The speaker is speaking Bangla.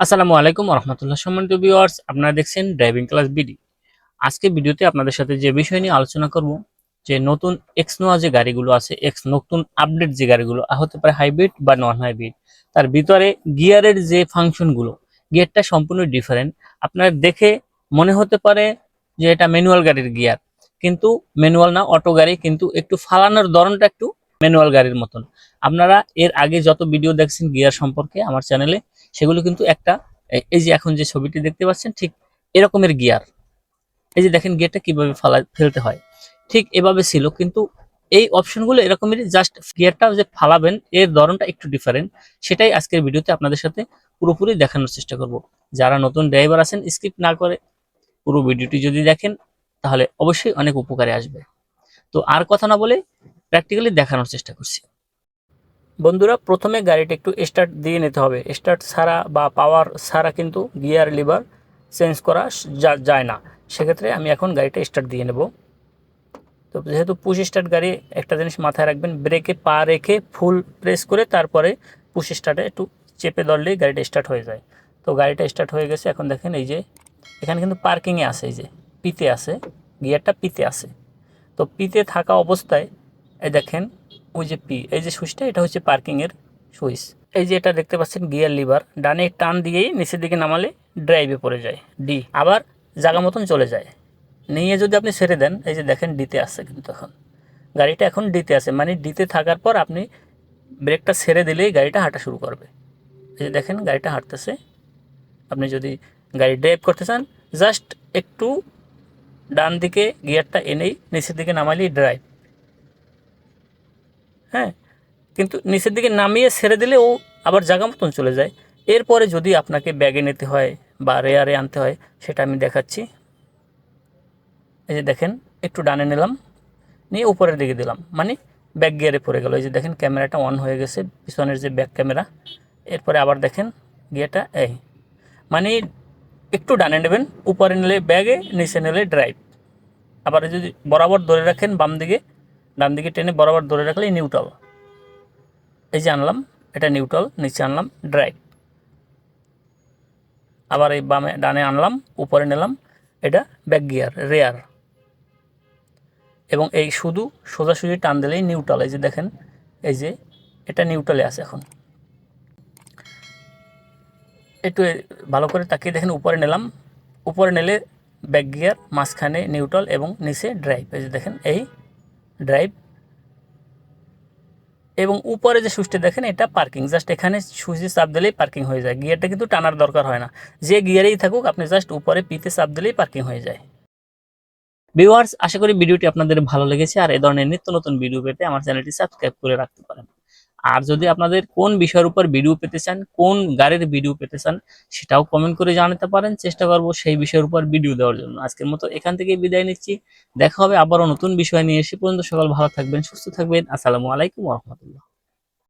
আসসালামু আলাইকুম রহমতুল্লাহ সম্মানিত ভিউয়ার্স আপনারা দেখছেন ড্রাইভিং ক্লাস বিডি আজকে ভিডিওতে আপনাদের সাথে যে বিষয় নিয়ে আলোচনা করব, যে নতুন এক্স নোয়া যে গাড়িগুলো আছে এক্স নতুন আপডেট যে গাড়িগুলো হতে পারে হাইব্রিড বা নন হাইব্রিড তার ভিতরে গিয়ারের যে ফাংশনগুলো, গিয়ারটা সম্পূর্ণ ডিফারেন্ট আপনার দেখে মনে হতে পারে যে এটা ম্যানুয়াল গাড়ির গিয়ার, কিন্তু ম্যানুয়াল না অটো গাড়ি, কিন্তু একটু ফালানোর ধরনটা একটু ম্যানুয়াল গাড়ির মতন। আপনারা এর আগে যত ভিডিও দেখছেন গিয়ার সম্পর্কে, আমার চ্যানেলে সেগুলো কিন্তু একটা এই- যে এখন যে ছবিটি দেখতে পাচ্ছেন, ঠিক এরকমের গিয়ার। এই যে দেখেন গিয়ারটা কীভাবে ফালা ফেলতে হয়। ঠিক এভাবে ছিল, কিন্তু এই অপশনগুলো এরকমেরই জাস্ট গিয়ারটা যে ফালাবেন, এর ধরনটা একটু ডিফারেন্ট সেটাই আজকের ভিডিওতে আপনাদের সাথে পুরোপুরি দেখানোর চেষ্টা করব। যারা নতুন ড্রাইভার আছেন স্কিপ না করে পুরো ভিডিওটি যদি দেখেন, তাহলে অবশ্যই অনেক উপকারে আসবে। তো আর কথা না বলে প্র্যাকটিক্যালি দেখানোর চেষ্টা করছি। বন্ধুরা, প্রথমে গাড়িটা একটু স্টার্ট দিয়ে নিতে হবে। স্টার্ট ছাড়া বা পাওয়ার ছাড়া কিন্তু গিয়ার লিভার চেঞ্জ করা যায় না। সেক্ষেত্রে আমি এখন গাড়িটা স্টার্ট দিয়ে নেব। তো যেহেতু পুশ স্টার্ট গাড়ি, একটা জিনিস মাথায় রাখবেন ব্রেকে পা রেখে ফুল প্রেস করে তারপরে পুশ স্টার্টে একটু চেপে ধরলেই গাড়িটা স্টার্ট হয়ে যায়। তো গাড়িটা স্টার্ট হয়ে গেছে। এখন দেখেন এই যে, এখানে কিন্তু পার্কিংয়ে আছে, এই যে পিতে আছে গিয়ারটা পিতে আছে। তো পিতে থাকা অবস্থায়, এই দেখেন ওই যে পি, এই যে সুইচটা, এটা হচ্ছে পার্কিংয়ের সুইচ। এই যে এটা দেখতে পাচ্ছেন গিয়ার লিভার ডানে টান দিয়েই নিচের দিকে নামালে ড্রাইভে পড়ে যায় ডি আবার জায়গা মতন চলে যায়। নিয়ে যদি আপনি ছেড়ে দেন, এই যে দেখেন ডিতে আসছে কিন্তু এখন। গাড়িটা এখন ডিতে আছে মানে ডিতে থাকার পর আপনি ব্রেকটা ছেড়ে দিলেই গাড়িটা হাঁটা শুরু করবে। এই যে দেখেন, গাড়িটা হাঁটতেছে। আপনি যদি গাড়ি ড্রাইভ করতে চান জাস্ট একটু ডান দিকে গিয়ারটা এনেই নিচের দিকে নামালেই ড্রাইভ হ্যাঁ? কিন্তু নিচের দিকে নামিয়ে ছেড়ে দিলে ও আবার জায়গা মতন চলে যায়। এরপরে যদি আপনাকে ব্যাগে নিতে হয় বা রেয়ারে আনতে হয়, সেটা আমি দেখাচ্ছি। এই যে দেখেন, একটু ডানে নিলাম, নিয়ে উপরের দিকে দিলাম। মানে ব্যাক গিয়ারে পড়ে গেল। এই যে দেখেন, ক্যামেরাটা অন হয়ে গেছে, পিছনের যে ব্যাক ক্যামেরা। এরপরে আবার দেখেন, গিয়ারটা এই। মানে একটু ডানে নেবেন, উপরে নিলে ব্যাগে, নিচে নিলে ড্রাইভ। আবার যদি বরাবর ধরে রাখেন, বাম দিকে ডান দিকে টেনে বরাবর ধরে রাখলে নিউট্রাল এই যে আনলাম, এটা নিউট্রাল নিচে আনলাম ড্রাইভ আবার এই বামে, ডানে আনলাম, উপরে নিলাম, এটা ব্যাক গিয়ার রেয়ার এবং এই শুধু সোজাসুজি টান দিলেই নিউট্রাল এই যে দেখেন, এই যে এটা নিউট্রালে আছে এখন। একটু ভালো করে তাকিয়ে দেখেন, উপরে নিলাম, উপরে নিলে ব্যাক গিয়ার মাঝখানে নিউট্রাল এবং নিচে ড্রাইভ এই যে দেখেন, এই ড্রাইভ এবং উপরে যে সুইচটা দেখেন, এটা পার্কিং জাস্ট এখানে সুইচে চাপ দিলেই পার্কিং হয়ে যায়। গিয়ারটা কিন্তু টানার দরকার হয় না। যে গিয়ারেই থাকুক, আপনি জাস্ট উপরে পিতে চাপ দিলেই পার্কিং হয়ে যায়। ভিউয়ার্স আশা করি ভিডিওটি আপনাদের ভালো লেগেছে। আর এ ধরনের নিত্য নতুন ভিডিও পেতে আমার চ্যানেলটি সাবস্ক্রাইব করে রাখতে পারেন। আর যদি আপনাদের কোন বিষয়ের উপর ভিডিও পেতে চান, কোন গাড়ির ভিডিও পেতে চান, সেটাও কমেন্ট করে জানাতে পারেন। চেষ্টা করব সেই বিষয়ের উপর ভিডিও দেওয়ার জন্য। আজকের মতো এখান থেকে বিদায় নিচ্ছি। দেখা হবে আবারও নতুন বিষয় নিয়ে এসে পর্যন্ত। সকাল ভালো থাকবেন, সুস্থ থাকবেন। আসসালামু আলাইকুম রহমতুল্লাহ।